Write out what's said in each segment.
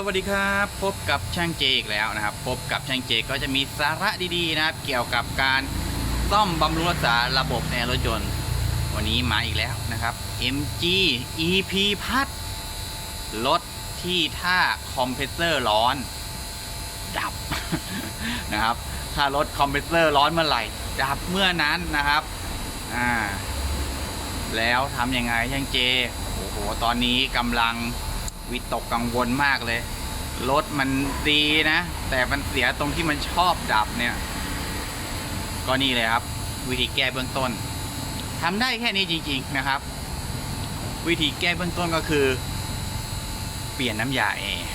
สวัสดีครับ พบกับช่างเจอีกแล้วนะครับ พบกับช่างเจก็จะมีสาระดีๆนะครับ เกี่ยวกับการซ่อมบำรุงรักษาระบบแอร์รถยนต์วันนี้มาอีกแล้วนะครับ MG EP พัดรถที่ถ้าคอมเพรสเซอร์ร้อน ดับนะครับ ถ้ารถคอมเพรสเซอร์ร้อนเมื่อไหร่ ดับเมื่อนั้นนะครับอ่าแล้วทำยังไงช่างเจโอ้โหตอนนี้กำลัง วิตกกังวลมากเลย รถมันดีนะ แต่มันเสียตรงที่มันชอบดับเนี่ย ก็นี่เลยครับ วิธีแก้เบื้องต้นทำได้แค่นี้จริง ๆนะครับ วิธีแก้เบื้องต้นก็คือ เปลี่ยนน้ำยาแอร์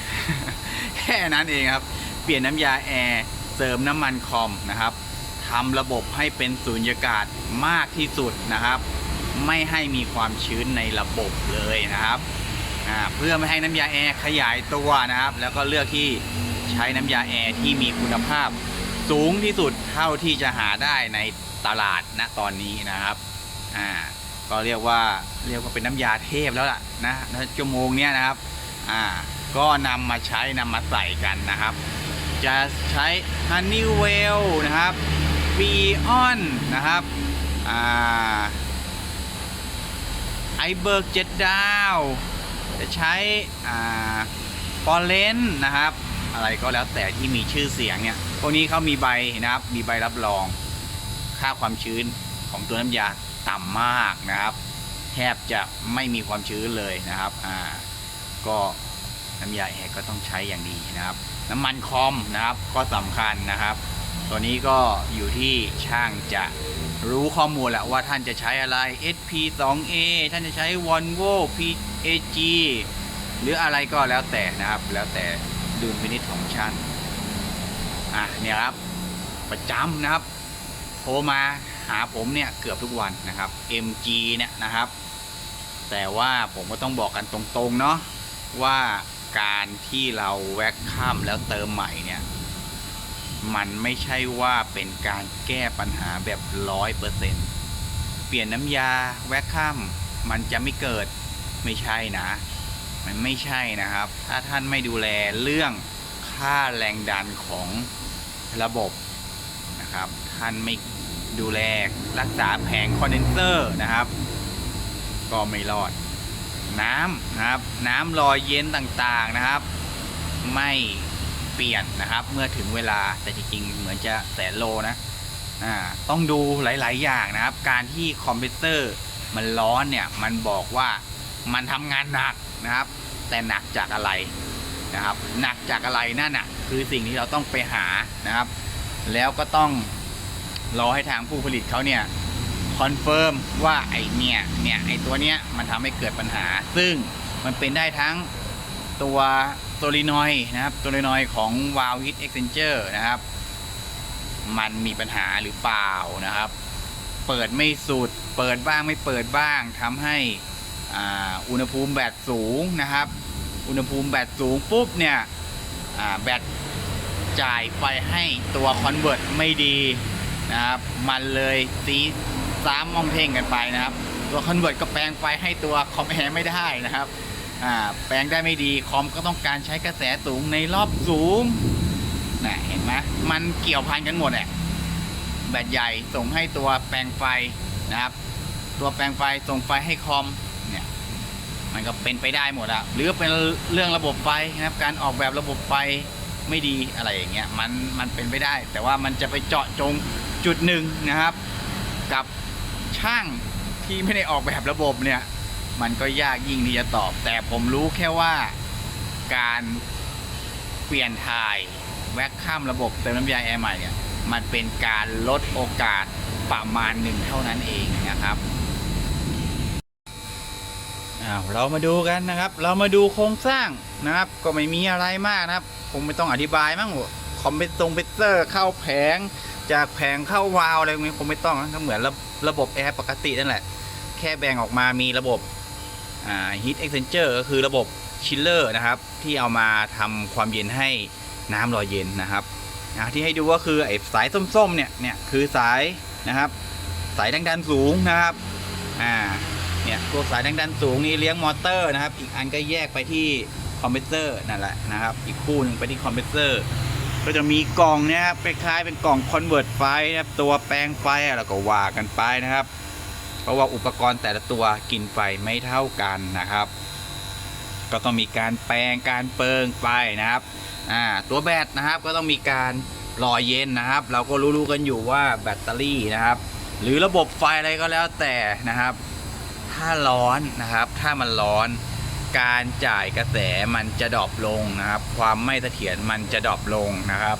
แค่นั้นเองครับ เปลี่ยนน้ำยาแอร์เสริมน้ำมันคอมนะครับทำระบบให้เป็นสูญญากาศมากที่สุดนะครับ ไม่ให้มีความชื้นในระบบเลยนะครับ เพื่อไม่ให้น้ำยาแอร์ขยายตัวนะครับ แล้วก็เลือกที่ใช้น้ำยาแอร์ที่มีคุณภาพ สูงที่สุดเท่าที่จะหาได้ในตลาดณตอนนี้นะครับอ่าก็เรียกว่าเรียกว่าเป็นน้ำยาเทพแล้วล่ะนะชั่วโมงเนี้ยนะครับอ่าก็นำมาใช้นำมาใส่กันนะครับ จะใช้ Honeywell นะครับ b e o n นะครับอ่าไอเบิร์กเจ็ดดาว จะใช้อ่าฟอร์เรนนะครับ อะไรก็แล้วแต่ที่มีชื่อเสียงเนี่ย พวกนี้เขามีใบนะครับ มีใบรับรอง ค่าความชื้นของตัวน้ำยาต่ำมากนะครับ แทบจะไม่มีความชื้นเลยนะครับ อ่า ก็น้ำยาแอร์ก็ต้องใช้อย่างดีนะครับ น้ำมันคอมนะครับก็สำคัญนะครับ ตัวนี้ก็อยู่ที่ช่างจะ รู้ข้อมูลและว่าท่านจะใช้อะไร SP2A ท่านจะใช้ Volvo PAG หรืออะไรก็แล้วแต่นะครับ แล้วแต่ดุลพินิจของช่างอะเนี่ยครับ ประจำนะครับโทรมาหาผมเนี่ยเกือบทุกวันนะครับ MG เนี่ยนะครับ แต่ว่าผมก็ต้องบอกกันตรงๆเนาะว่าการที่เราแว็กข้ามแล้วเติมใหม่เนี่ย มันไม่ใช่ว่าเป็นการแก้ปัญหาแบบร้อยเปอร์เซ็นต์เปลี่ยนน้ำยาแว็กข้ามมันจะไม่เกิดไม่ใช่นะ มันไม่ใช่นะครับ ถ้าท่านไม่ดูแลเรื่องค่าแรงดันของระบบนะครับ ท่านไม่ดูแลรักษาแผงคอนเดนเซอร์นะครับ ก็ไม่รอด น้ำนะครับ น้ำรอยเย็นต่างๆนะครับ ไม่ เปลี่ยนนะครับ เมื่อถึงเวลาแต่จริงๆเหมือนจะแสนโลนะต้องดูหลายๆ อย่างนะครับ การที่คอมพิวเตอร์มันร้อนเนี่ยมันบอกว่ามันทำงานหนักนะครับ แต่หนักจากอะไรนะครับ หนักจากอะไรนั่นน่ะคือสิ่งที่เราต้องไปหานะครับ แล้วก็ต้องรอให้ทางผู้ผลิตเขาเนี่ยคอนเฟิร์มว่าไอเนี่ยเนี่ยไอตัวเนี้ยมันทำให้เกิดปัญหา ซึ่งมันเป็นได้ทั้งตัว โซลินอยนะครับโซลินอยของ v a l v e Heat Exchanger นะครับ มันมีปัญหาหรือเปล่านะครับ เปิดไม่สุด เปิดบ้างไม่เปิดบ้างทำให้อุณหภูมิแบตสูงนะครับ อุณหภูมิแบตสูงปุ๊บเนี่ยแบตจ่ายไฟให้ตัวคอนเวิร์ตไม่ดีนะครับ มันเลยตีซ้ำมองเพ่งกันไปนะครับ ตัวคอนเวิร์ตก็แปลงไฟให้ตัวคอมแอร์ไม่ได้นะครับ แปลงได้ไม่ดีคอมก็ต้องการใช้กระแสสูงในรอบสูงนะเห็นไหมมันเกี่ยวพันกันหมดแหละแบตใหญ่ส่งให้ตัวแปลงไฟนะครับ ตัวแปลงไฟส่งไฟให้คอมเนี่ยมันก็เป็นไปได้หมดอะหรือเป็นเรื่องระบบไฟนะครับ การออกแบบระบบไฟไม่ดีอะไรอย่างเงี้ยมันมันเป็นไปได้ แต่ว่ามันจะไปเจาะจงจุดหนึ่งนะครับ กับช่างที่ไม่ได้ออกแบบระบบเนี่ย มันก็ยากยิ่งที่จะตอบ แต่ผมรู้แค่ว่าการเปลี่ยนถ่ายแว็กข้ามระบบเติมน้ำยาแอร์ใหม่เนี่ยมันเป็นการลดโอกาสประมาณหนึ่งเท่านั้นเองนะครับเรามาดูกันนะครับ เรามาดูโครงสร้างนะครับ ก็ไม่มีอะไรมากนะครับ คงไม่ต้องอธิบายมั้งคอมเพรสตรงเพรสเซอร์เข้าแผง จากแผงเข้าวาล์วอะไรพวกนี้คงไม่ต้องนะก็เหมือนระระบบแอร์ปกตินั่นแหละ แค่แบ่งออกมามีระบบ อ่า heat exchanger ก็คือระบบชิลเลอร์นะครับ ที่เอามาทำความเย็นให้น้ำรอเย็นนะครับอ่าที่ให้ดูก็คือไอ้สายส้มๆเนี่ยเนี่ยคือสายนะครับ สายแรงดันสูงนะครับอ่าเนี่ยตัวสายแรงดันสูงนี่เลี้ยงมอเตอร์นะครับ อีกอันก็แยกไปที่คอมเพรสเซอร์นั่นแหละนะครับ อีกคู่หนึ่งไปที่คอมเพรสเซอร์ก็จะมีกล่องเนี่ยครับคล้ายๆเป็นกล่องคอนเวิร์ตไฟนะครับตัวแปลงไฟแล้วก็ว่ากันไปนะครับ เพราะว่าอุปกรณ์แต่ละตัวกินไฟไม่เท่ากันนะครับ ก็ต้องมีการแปลงการเปิงไฟนะครับตัวแบตนะครับก็ต้องมีการรอเย็นนะครับ เราก็รู้ๆกันอยู่ว่าแบตเตอรี่นะครับ หรือระบบไฟอะไรก็แล้วแต่นะครับ ถ้าร้อนนะครับ ถ้ามันร้อนการจ่ายกระแสมันจะดรอปลงนะครับ ความไม่เสถียรมันจะดรอปลงนะครับ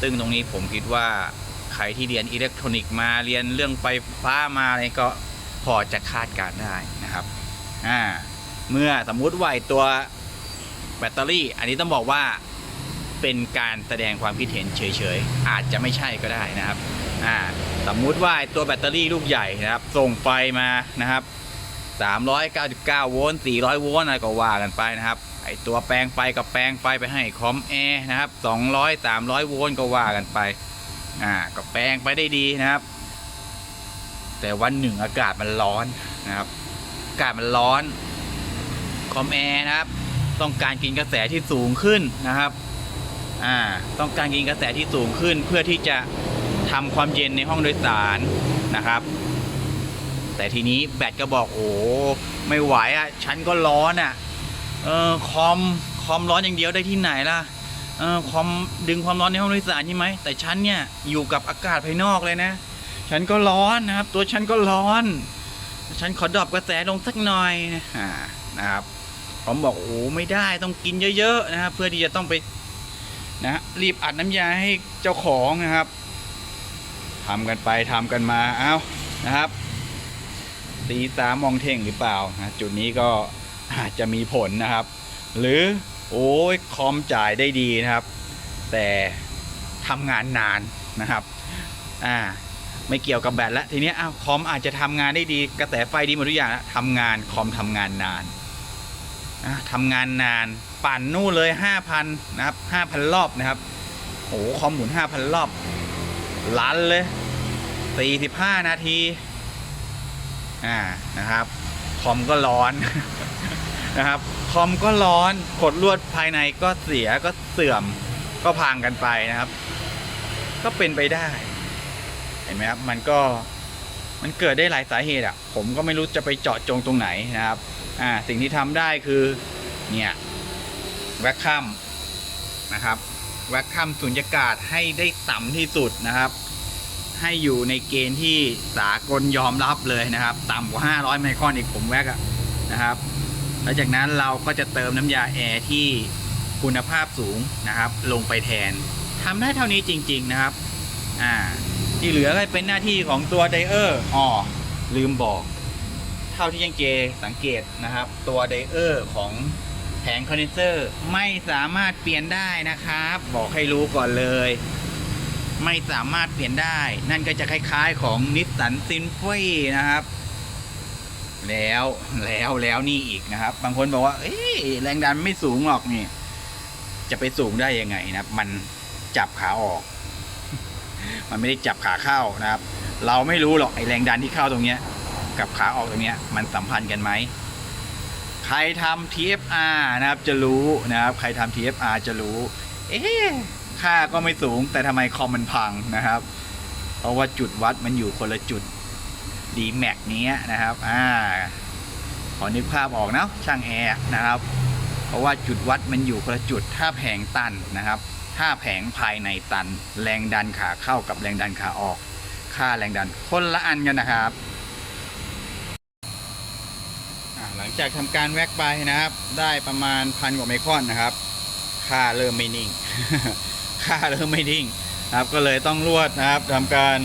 ซึ่งตรงนี้ผมคิดว่า ใครที่เรียนอิเล็กทรอนิกส์มาเรียนเรื่องไฟฟ้ามาอะไรก็พอจะคาดการได้นะครับอ่าเมื่อสมมุติว่าไอตัวแบตเตอรี่ อันนี้ต้องบอกว่าเป็นการแสดงความคิดเห็นเฉยๆ อาจจะไม่ใช่ก็ได้นะครับอ่าสมมุติว่าตัวแบตเตอรี่ลูกใหญ่นะครับ ส่งไฟมานะครับ 399 โวลต์ 400 โวลต์อะไรก็ว่ากันไปนะครับ ไอตัวแปลงไฟกับแปลงไฟไปให้คอมแอร์นะครับ 200 300 โวลต์ก็ว่ากันไป อ่าก็แปลงไปได้ดีนะครับ แต่วันหนึ่งอากาศมันร้อนนะครับ อากาศมันร้อน คอมแอร์นะครับ ต้องการกินกระแสที่สูงขึ้นนะครับ อ่า ต้องการกินกระแสที่สูงขึ้น เพื่อที่จะทำความเย็นในห้องโดยสารนะครับ แต่ทีนี้แบตก็บอกโอ้ไม่ไหวอะ ฉันก็ร้อนอะ เออคอมคอมร้อนอย่างเดียวได้ที่ไหนล่ะ เออคอมดึงความร้อนในห้องโดยสารใช่ไหมแต่ฉันเนี่ยอยู่กับอากาศภายนอกเลยนะ ฉันก็ร้อนนะครับ ตัวฉันก็ร้อน ฉันขอดรอปกระแสลงสักหน่อยนะครับผมบอกโอ้ไม่ได้ต้องกินเยอะๆนะครับเพื่อที่จะต้องไปนะรีบอัดน้ำยาให้เจ้าของนะครับทำกันไปทำกันมาเอานะครับตีสามมองเท่งหรือเปล่านะจุดนี้ก็อาจจะมีผลนะครับ หรือ โอ้ยคอมจ่ายได้ดีนะครับ แต่ทำงานนานนะครับอ่าไม่เกี่ยวกับแบตแล้วทีเนี้ยอ้าวคอมอาจจะทำงานได้ดี กระแสไฟดีหมดทุกอย่างทำงานคอมทำงานนานอะทำงานนานปั่นนู่นเลย 5,000 นะครับ 5,000 รอบนะครับโอ้คอมหมุน 5,000 รอบลันเลย 45 นาที อ่านะครับ คอมก็ร้อน นะครับคอมก็ร้อนขดลวดภายในก็เสียก็เสื่อมก็พังกันไปนะครับ ก็เป็นไปได้ เห็นไหมครับ มันก็มันเกิดได้หลายสาเหตุอะ ผมก็ไม่รู้จะไปเจาะจงตรงไหนนะครับ อ่า สิ่งที่ทำได้คือ เนี่ยแวคคัมนะครับแวคคัมสุญญากาศให้ได้ต่ำที่สุดนะครับ ให้อยู่ในเกณฑ์ที่สากลยอมรับเลยนะครับ ต่ำกว่า 500 ไมครอนอีกผมแวกอะนะครับ แล้วจากนั้นเราก็จะเติมน้ำยาแอร์ที่คุณภาพสูงนะครับ ลงไปแทนทำได้เท่านี้จริง ๆนะครับอ่าที่เหลือก็เป็นหน้าที่ของตัวไดเออร์อ๋อลืมบอก เท่าที่ยังเจสังเกตนะครับ ตัวไดเออร์ของแผงคอนเดนเซอร์ไม่สามารถเปลี่ยนได้นะครับ บอกให้รู้ก่อนเลย ไม่สามารถเปลี่ยนได้ นั่นก็จะคล้ายๆของนิสสันซินฟีนะครับ แล้วแล้วแล้วนี่อีกนะครับ บางคนบอกว่าเอ้ยแรงดันไม่สูงหรอกนี่ จะไปสูงได้ยังไงนะครับ มันจับขาออก มันไม่ได้จับขาเข้านะครับ เราไม่รู้หรอกไอแรงดันที่เข้าตรงเนี้ย กับขาออกตรงเนี้ย มันสัมพันธ์กันไหมใครทำ TFR นะครับ จะรู้นะครับ ใครทำ TFR จะรู้ เอ๊ะค่าก็ไม่สูงแต่ทำไมคอมมันพังนะครับ เพราะว่าจุดวัดมันอยู่คนละจุด ดีแม็กนี้นะครับอ่าขอนึกภาพออกนะช่างแอร์นะครับ เพราะว่าจุดวัดมันอยู่คนละจุดถ้าแผงตันนะครับ ถ้าแผงภายในตัน แรงดันขาเข้ากับแรงดันขาออก ค่าแรงดันคนละอันกันนะครับหลังจากทำการแว็กไปนะครับ ได้ประมาณพันกว่าไมครอนนะครับ ค่าเริ่มไม่นิ่ง ค่าเริ่มไม่นิ่งนะครับก็เลยต้องรวดนะครับทำการ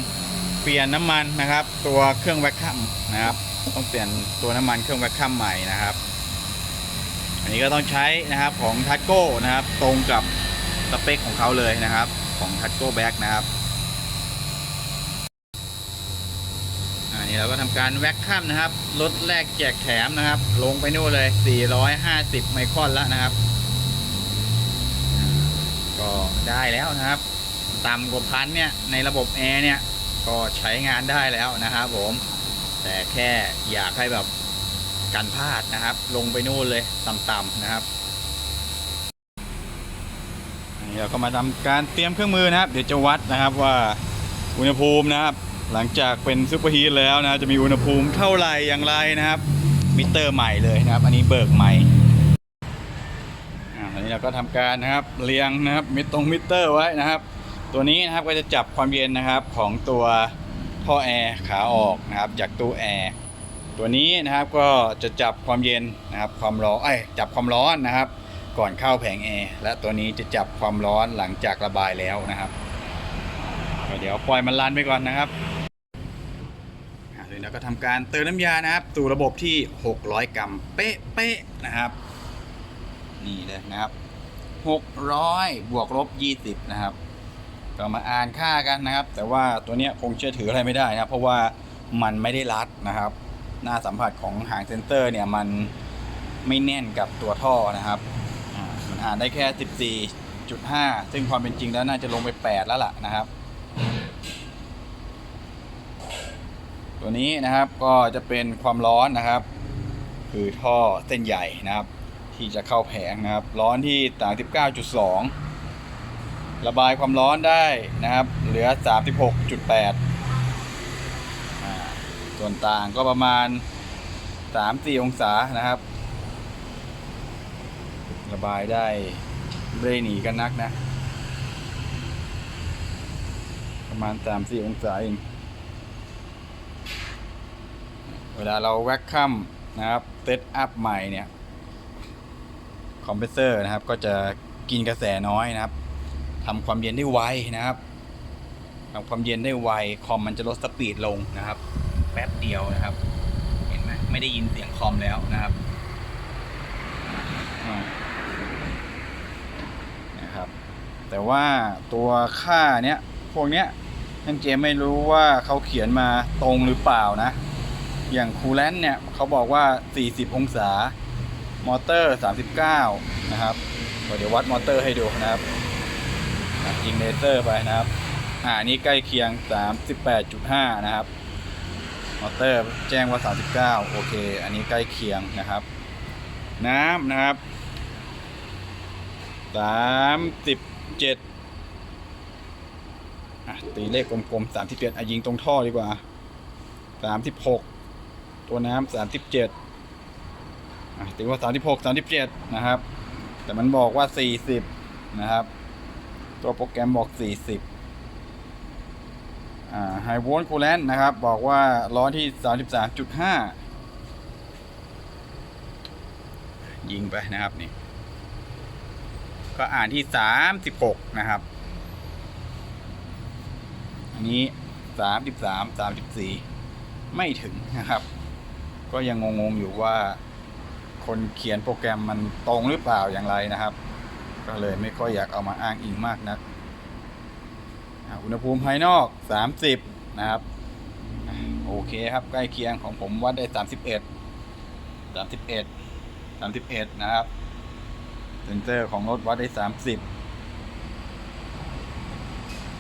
เปลี่ยนน้ำมันนะครับ ตัวเครื่องแว็กคัมนะครับ ต้องเปลี่ยนตัวน้ำมันเครื่องแว็กคัมใหม่นะครับ อันนี้ก็ต้องใช้นะครับของทัตโก้นะครับ ตรงกับสเปคของเขาเลยนะครับ ของทัตโก้แบ็กนะครับอันนี้เราก็ทำการแว็กคัมนะครับลดแรกแจกแถมนะครับ ลงไปนู่นเลย 450 ไมครอนแล้วนะครับ ก็ได้แล้วนะครับต่ำกว่าพันเนี่ยในระบบแอร์เนี่ย ก็ใช้งานได้แล้วนะครับผม แต่แค่อยากให้แบบกันพลาดนะครับ ลงไปนู่นเลยต่ำๆนะครับดี๋ยวก็มาทำการเตรียมเครื่องมือนะครับ เดี๋ยวจะวัดนะครับว่าอุณหภูมินะครับ หลังจากเป็นซูเปอร์ฮีทแล้วนะจะมีอุณหภูมิเท่าไหร่อย่างไรนะครับ มิเตอร์ใหม่เลยนะครับ อันนี้เบิกใหม่อ่าตอนนี้เราก็ทำการนะครับเรียงนะครับมิตรงมิเตอร์ไว้นะครับ ตัวนี้นะครับก็จะจับความเย็นนะครับของตัวท่อแอร์ขาออกนะครับจากตู้แอร์ตัวนี้นะครับก็จะจับความเย็นนะครับความร้อนเอ้จับความร้อนนะครับ ก่อนเข้าแผงแอร์และตัวนี้จะจับความร้อนหลังจากระบายแล้วนะครับเดี๋ยวปล่อยมันรันไปก่อนนะครับเดี๋ยวเราก็ทำการเติมน้ำยานะครับสู่ระบบที่ 600 กรัมเป๊ะๆนะครับนี่เลยนะครับ 600 บวกลบ 20 นะครับ ก็มาอ่านค่ากันนะครับ แต่ว่าตัวเนี้ยคงเชื่อถืออะไรไม่ได้นะเพราะว่ามันไม่ได้รัดนะครับ หน้าสัมผัสของหางเซนเตอร์เนี่ยมันไม่แน่นกับตัวท่อนะครับมันอ่านได้แค่ 14.5 ซึ่งความเป็นจริงแล้วน่าจะลงไป 8 แล้วล่ะนะครับ ตัวนี้นะครับก็จะเป็นความร้อนนะครับ คือท่อเส้นใหญ่นะครับ ที่จะเข้าแผงนะครับ ร้อนที่ 39.2 ระบายความร้อนได้นะครับ เหลือ 36.8 ส่วนต่างก็ประมาณ 3-4 องศานะครับ ระบายได้ไม่ได้หนีกันนักนะ ประมาณ 3-4 องศาเองเวลาเราแว็กคัมนะครับเซตอัพใหม่เนี่ย คอมเพรสเซอร์นะครับ ก็จะกินกระแสน้อยนะครับ ทำความเย็นได้ไวนะครับทำความเย็นได้ไวคอมมันจะลดสปีดลงนะครับ แป๊บเดียวนะครับ เห็นไหมไม่ได้ยินเสียงคอมแล้วนะครับนะครับ แต่ว่าตัวค่าเนี้ยพวกเนี้ยท่านเจมไม่รู้ว่าเขาเขียนมาตรงหรือเปล่านะ อย่างคูลแลนเนี่ยเขาบอกว่า 40 องศา มอเตอร์ 39 นะครับ เดี๋ยววัดมอเตอร์ให้ดูนะครับ ยิงเลเซอร์ไปนะครับ อ่านี่ใกล้เคียง 38.5 นะครับ มอเตอร์แจ้งว่า 39 โอเค อันนี้ใกล้เคียงนะครับ น้ำนะครับ 37อะตีเลขกลมๆ 37อะยิงตรงท่อดีกว่า 36 ตัวน้ำ37อะตีว่า 36 37 นะครับ แต่มันบอกว่า 40 นะครับ ตัวโปรแกรมบอก 40อ่าไฮโวลต์คูลแลนต์นะครับ บอกว่าร้อนที่ 33.5 ยิงไปนะครับนี่ ก็อ่านที่ 36 นะครับ อันนี้ 33 34 ไม่ถึงนะครับ ก็ยังงงๆอยู่ว่าคนเขียนโปรแกรมมันตรงหรือเปล่าอย่างไรนะครับ ก็เลยไม่ค่อยอยากเอามาอ้างอิงมากนักอุณหภูมิภายนอก 30 นะครับ โอเคครับใกล้เคียงของผมวัดได้ 31 31 31 นะครับ เซนเซอร์ของรถวัดได้ 30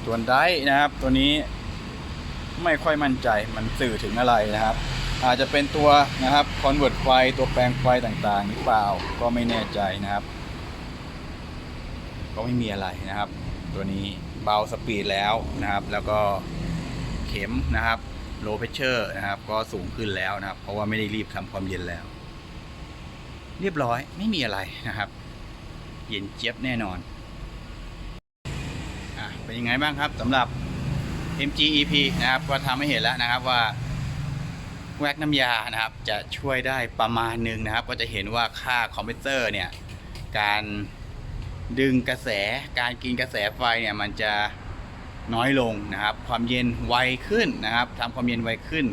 ส่วนไดร์นะครับ ตัวนี้ไม่ค่อยมั่นใจมันสื่อถึงอะไรนะครับ อาจจะเป็นตัวนะครับคอนเวิร์ตไฟตัวแปลงไฟต่างๆ หรือเปล่าก็ไม่แน่ใจนะครับ ก็ไม่มีอะไรนะครับ ตัวนี้เบาสปีดแล้วนะครับ แล้วก็เข็มนะครับโลเพชเชอร์นะครับ ก็สูงขึ้นแล้วนะครับ เพราะว่าไม่ได้รีบทำความเย็นแล้ว เรียบร้อยไม่มีอะไรนะครับ เย็นเจี๊ยบแน่นอนอะเป็นยังไงบ้างครับสำหรับ MGEP นะครับ ก็ทำให้เห็นแล้วนะครับว่าแวกน้ำยานะครับ จะช่วยได้ประมาณหนึ่งนะครับ ก็จะเห็นว่าค่าคอมพิวเตอร์เนี่ยการ ดึงกระแสการกินกระแสไฟเนี่ยมันจะน้อยลงนะครับ ความเย็นไวขึ้นนะครับทำความเย็นไวขึ้น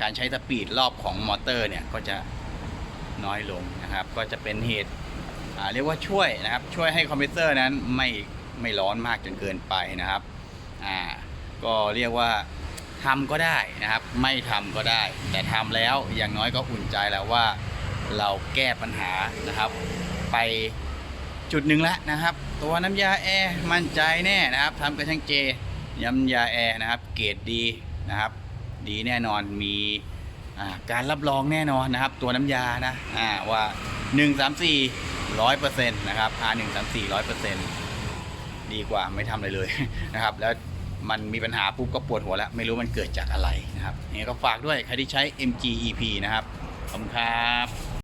การใช้สปีดรอบของมอเตอร์เนี่ยก็จะน้อยลงนะครับ ก็จะเป็นเหตุเรียกว่าช่วยนะครับ ช่วยให้คอมเพิวเตอร์นั้นไม่ไม่ร้อนมากจนเกินไปนะครับอ่าก็เรียกว่าทำก็ได้นะครับ ไม่ทำก็ได้ แต่ทำแล้วอย่างน้อยก็อุ่นใจแล้วว่าเราแก้ปัญหานะครับ ไป จุดหนึ่งแล้วนะครับ ตัวน้ำยาแอร์มั่นใจแน่นะครับทำกับช่างเจย้ำยาแอร์นะครับ เกรดดีนะครับ ดีแน่นอนมีการรับรองแน่นอนนะครับ ตัวน้ำยานะอ่าว่า 1 3 4 100%นะครับ R 1 3 4 100%ดีดีกว่าไม่ทำอะไรเลยนะครับ แล้วมันมีปัญหาปุ๊บก็ปวดหัวแล้ว ไม่รู้มันเกิดจากอะไรนะครับยังไงก็ฝากด้วยใครที่ใช้ MG EP นะครับ ขอบคุณครับ